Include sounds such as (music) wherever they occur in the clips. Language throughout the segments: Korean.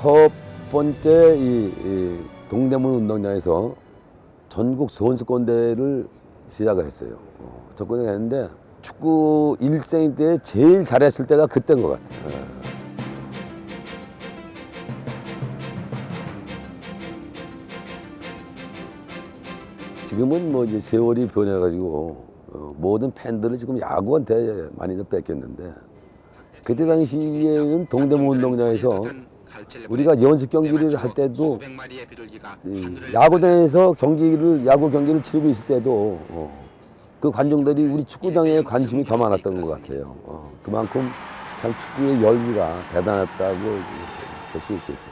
첫 번째 이, 이 동대문 운동장에서 전국 선수권대회를 시작을 했어요. 어, 접근을 했는데 축구 일생 때 제일 잘했을 때가 그때인 것 같아요. 예. 지금은 뭐 이제 세월이 변해가지고 어, 모든 팬들을 지금 야구한테 많이들 뺏겼는데 그때 당시에는 동대문 운동장에서 우리가 연습 경기를 할 때도 이 야구장에서 경기를 야구 경기를 치르고 있을 때도 어, 그 관중들이 우리 축구장에 관심이 더 많았던 것 같아요. 어, 그만큼 참 축구의 열기가 대단했다고 볼 수 있겠죠.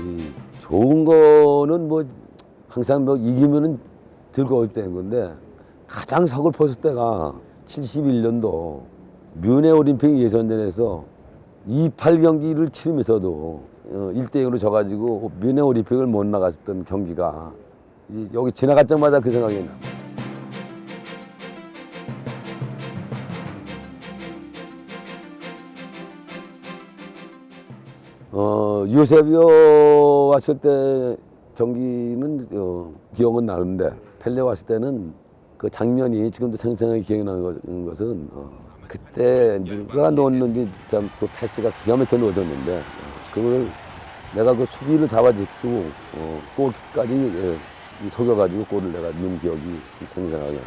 이 좋은 거는 뭐 항상 뭐 이기면은 즐거울 때인 건데 가장 서글펐을 때가 71년도 뮌헤 올림픽 예선전에서 28경기를 치르면서도 어, 1대 0으로 져가지고 뮌헤 올림픽을 못 나갔던 경기가 이- 여기 지나갈 때마다 그 생각이 나. 어, 유세비오 왔을 때 경기는 어, 기억은 나는데 펠레 왔을 때는 그 장면이 지금도 생생하게 기억나는 것- 것은 어, 그때 누가 넣었는지 참그 패스가 기가 막히게 넣어졌는데 어, 그걸 내가 그 수비를 잡아지키고 어, 골까지 예, 이 속여가지고 골을 내가 넣은 기억이 좀 생생하게 납니다.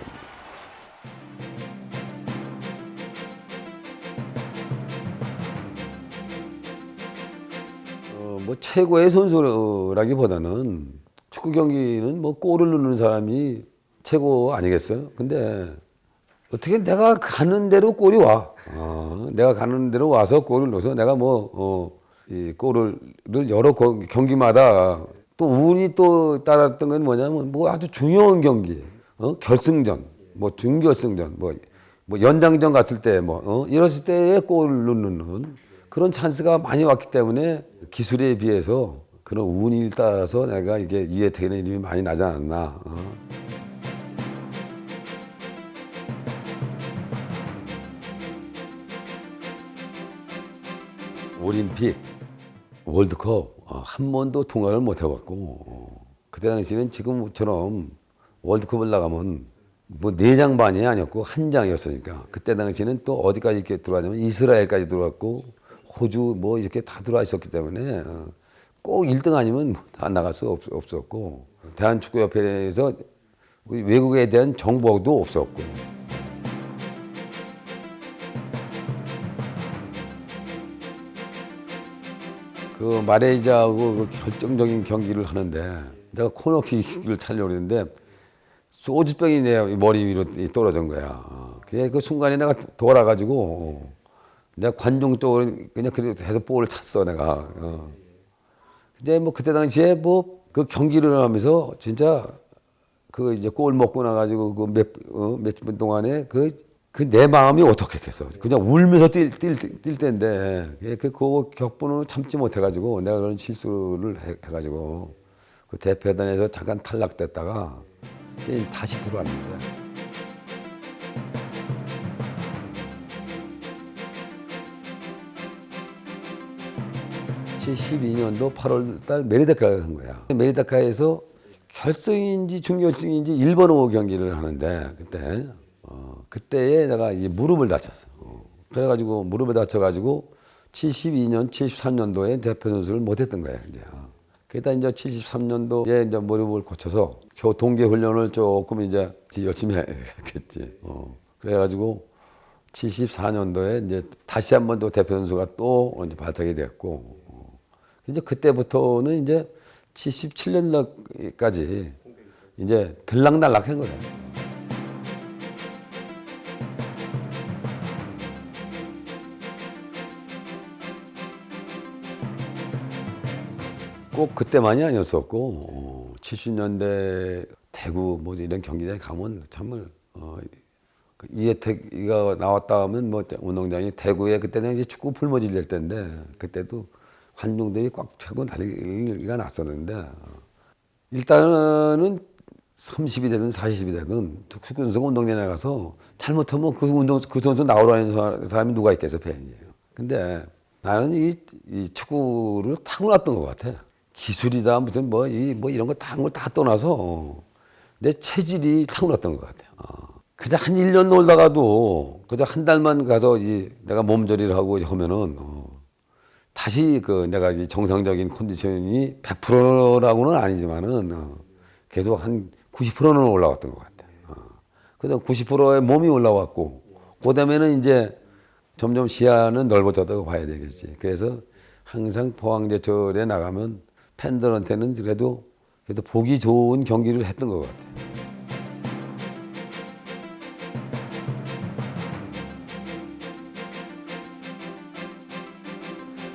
어, 뭐 최고의 선수라기보다는 축구 경기는 뭐 골을 넣는 사람이 최고 아니겠어요? 근데 어떻게 내가 가는 대로 골이 와. 어, 내가 가는 대로 와서 골을 넣어서 내가 뭐, 어, 이 골을 여러 거- 경기마다 또 운이 또 따랐던 건 뭐냐면 뭐 아주 중요한 경기, 어? 결승전, 뭐 준결승전, 뭐, 뭐 연장전 갔을 때 뭐, 어? 이랬을 때에 골을 넣는 그런 찬스가 많이 왔기 때문에 기술에 비해서 그런 운이 따라서 내가 이게 이해태는 이름이 많이 나지 않았나. 어? 올림픽, 월드컵 어, 한 번도 통과를 못 해봤고 어, 그때 당시는 지금처럼 월드컵을 나가면 뭐 네 장 반이 아니었고 한 장이었으니까 그때 당시는 또 어디까지 이렇게 들어왔냐면 이스라엘까지 들어왔고 호주 뭐 이렇게 다 들어와 있었기 때문에 어, 꼭 1등 아니면 다 나갈 수 없, 없었고 대한축구협회에서 외국에 대한 정보도 없었고 그 마레이자하고 그 결정적인 경기를 하는데 내가 코너킥을 차려고 했는데 소주병이 내 머리 위로 떨어진 거야. 어, 그게 그 순간에 내가 돌아가지고 어, 내가 관중 쪽으로 그냥 그래서 해서 볼을 찼어 내가. 어. 이제 뭐 그때 당시에 뭐 그 경기를 하면서 진짜 그 이제 골 먹고 나가지고 그몇몇분 동안에 그 그 내 마음이 어떻겠겠어. 그냥 울면서 뛸, 뛸, 뛸 때인데 그, 그그 격분을 참지 못해가지고 내가 그런 실수를 해, 해가지고 그 대표단에서 잠깐 탈락됐다가 다시 들어왔는데. (72년도) 8월 달 메리다카를 한 거야. 메리다카에서 결승인지 준결승인지 일본어 경기를 하는데 그때. 어, 그때에 내가 이제 무릎을 다쳤어. 어, 그래가지고 무릎을 다쳐가지고 72년, 73년도에 대표 선수를 못했던 거야 이제. 어. 그러다 이제 73년도에 이제 무릎을 고쳐서 겨우 동계 훈련을 조금 이제 열심히 했겠지. 어. 그래가지고 74년도에 이제 다시 한 번 또 대표 선수가 또 이제 발탁이 됐고 어. 이제 그때부터는 이제 77년까지 이제 들락날락한 거야. 꼭 그때만이 아니었었고 어, 70년대 대구 뭐 이런 경기장에 가면 정말 어, 그 이혜택이가 나왔다 하면 뭐 운동장이 대구에 그때는 이제 축구 풀머질 될 때인데 그때도 관중들이 꽉 차고 난리가 났었는데 어, 일단은 30이 되든 40이 되든 축구 선수가 운동장에 나가서 잘못하면 그 운동 그 선수 나오라는 사- 사람이 누가 있겠어 팬이에요. 근데 나는 이, 이 축구를 타고났던 것 같아. 기술이다 무슨 뭐 이 뭐 이런 거다걸다 떠나서 내 체질이 타고났던 것 같아. 어. 그냥 한 1년 놀다가도 그저 한 달만 가서 이 내가 몸조리를 하고 하면은 어, 다시 그 내가 이 정상적인 컨디션이 100%라고는 아니지만은 어, 계속 한 90%는 올라왔던 것 같아. 어. 그래서 90%의 몸이 올라왔고 그 다음에는 이제 점점 시야는 넓어졌다고 봐야 되겠지. 그래서 항상 포항제철에 나가면 팬들한테는 그래도 그래도 보기 좋은 경기를 했던 것 같아.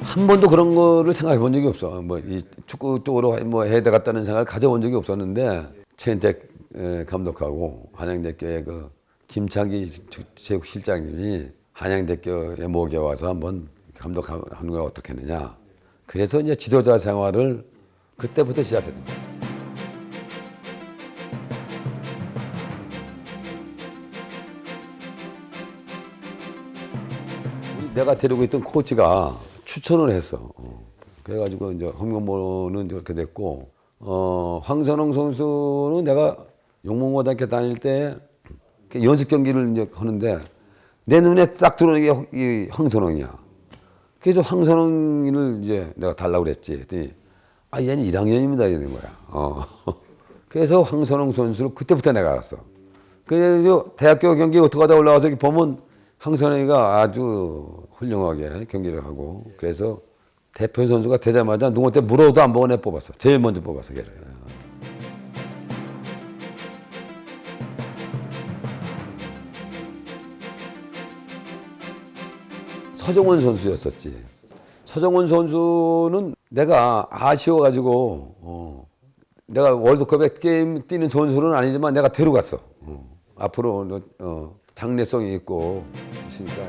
한 번도 그런 거를 생각해 본 적이 없어. 뭐 이 축구 쪽으로 뭐 해야 되겠다는 생각을 가져본 적이 없었는데 최인택 에, 감독하고 한양대교의 그 김창기 주- 체육실장님이 한양대교에 모겨 와서 한번 감독하는 거 어떻겠느냐. 그래서 이제 지도자 생활을 그때부터 시작했던. 우리 내가 데리고 있던 코치가 추천을 했어. 어. 그래가지고 이제 이제 그렇게 됐고, 어, 황선홍 선수는 내가 용문고등학교 다닐 때 연습 경기를 이제 하는데 내 눈에 딱 들어오는 게 황선홍이야. 그래서 황선홍을 이제 내가 달라고 그랬지. 했더니 아, 얘는 1학년입니다. 이러는 거야. 어. (laughs) 그래서 황선홍 선수를 그때부터 내가 알았어. 그래서 대학교 경기 어떻게 하다 올라와서 보면 황선홍이가 아주 훌륭하게 경기를 하고 그래서 대표 선수가 되자마자 누구한테 물어도 안 보고 내 뽑았어. 제일 먼저 뽑았어, 걔를. 서정원 선수였었지. 서정원 선수는 내가 아쉬워가지고 어, 내가 월드컵에 게임 뛰는 선수는 아니지만 내가 데려갔어. 어, 앞으로 너, 어, 장래성이 있고 있으니까.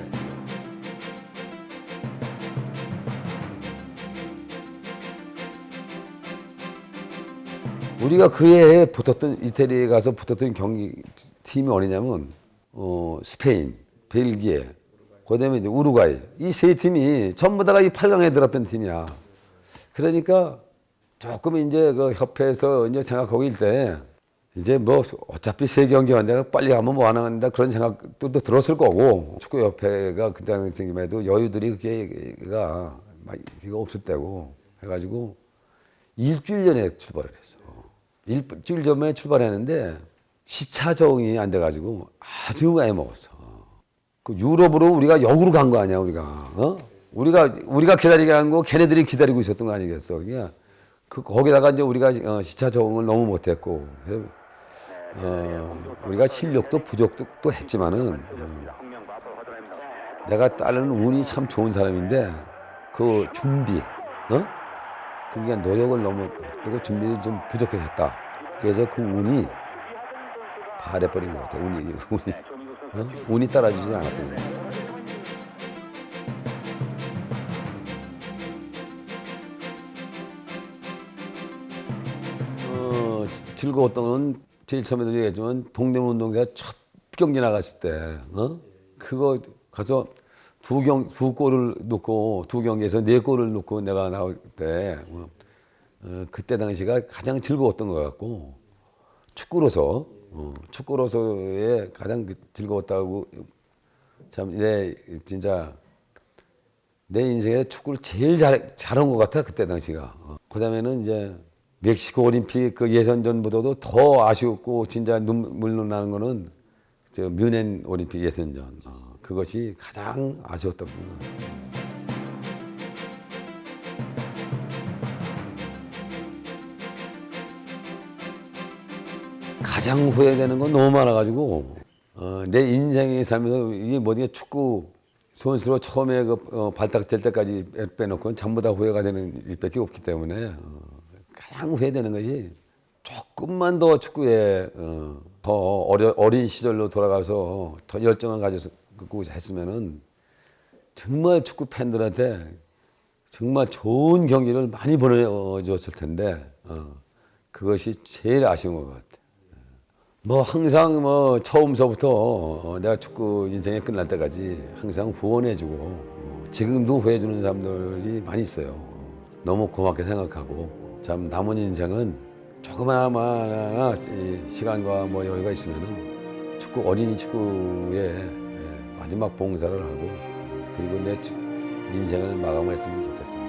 우리가 그 해에 붙었던 이태리에 가서 붙었던 경기 팀이 어디냐면 어, 스페인, 벨기에, 그다음에 이제 우루과이 이 세 팀이 전부 다가 이 8강에 들었던 팀이야. 그러니까 조금 이제 그 협회에서 이제 생각하고 있때 이제 뭐 어차피 세 경기 한다가 빨리 가면 뭐 하나 한다 그런 생각도 또 들었을 거고 축구 협회가 그 당시에도 여유들이 그게가 막 이게 없을 때고 해가지고 일주일 전에 출발을 했어. 일주일 전에 출발했는데 시차 적응이 안 돼가지고 아주 많이 먹었어. 그 유럽으로 우리가 역으로 간 거 아니야 우리가 어? 우리가 우리가 기다리게 한 거 걔네들이 기다리고 있었던 거 아니겠어 그냥 그 거기다가 이제 우리가 어, 시차 적응을 너무 못했고 어, 우리가 실력도 부족도 했지만은 음, 내가 딸은 운이 참 좋은 사람인데 그 준비 어? 그게 노력을 너무 뜨고 준비를 좀 부족했다 그래서 그 운이 발해버린 것 같아 운이 운이 어? 운이 따라주지 않았던 거야. 어, 지- 즐거웠던 건 제일 처음에도 얘기했지만 동대문 운동사 첫 경기 나갔을 때, 어? 그거 가서 두 경, 두 골을 넣고 두 경기에서 네 골을 넣고 내가 나올 때, 어, 어, 그때 당시가 가장 즐거웠던 것 같고 축구로서 어, 축구로서의 가장 그 즐거웠다고 참 내 진짜 내 인생에 축구를 제일 잘 잘한 것 같아 그때 당시가. 어. 그다음에는 이제 멕시코 올림픽 그 예선전보다도 더 아쉬웠고 진짜 눈물 나는 거는 저 뮌헨 올림픽 예선전. 어, 그것이 가장 아쉬웠던 것같 가장 후회되는 건 너무 많아가지고 어, 내 인생에 살면서 이게 뭐냐 축구 선수로 처음에 그 어, 발탁될 때까지 빼- 빼놓고는 전부 다 후회가 되는 일밖에 없기 때문에 어, 가장 후회되는 것이 조금만 더 축구에 어, 더 어려, 어린 시절로 돌아가서 더 열정을 그 했으면은 정말 축구 팬들한테 정말 좋은 경기를 많이 보내줬을 텐데 어, 그것이 제일 아쉬운 것 같아. 뭐 항상 뭐 처음서부터 어, 내가 축구 인생이 끝날 때까지 항상 후원해주고 어, 지금도 후회해주는 사람들이 많이 있어요. 너무 고맙게 생각하고 참 남은 인생은 조그마나 이 시간과 뭐 여유가 있으면은 축구 어린이 축구에 예, 마지막 봉사를 하고 그리고 내 축- 인생을 마감을 했으면 좋겠습니다.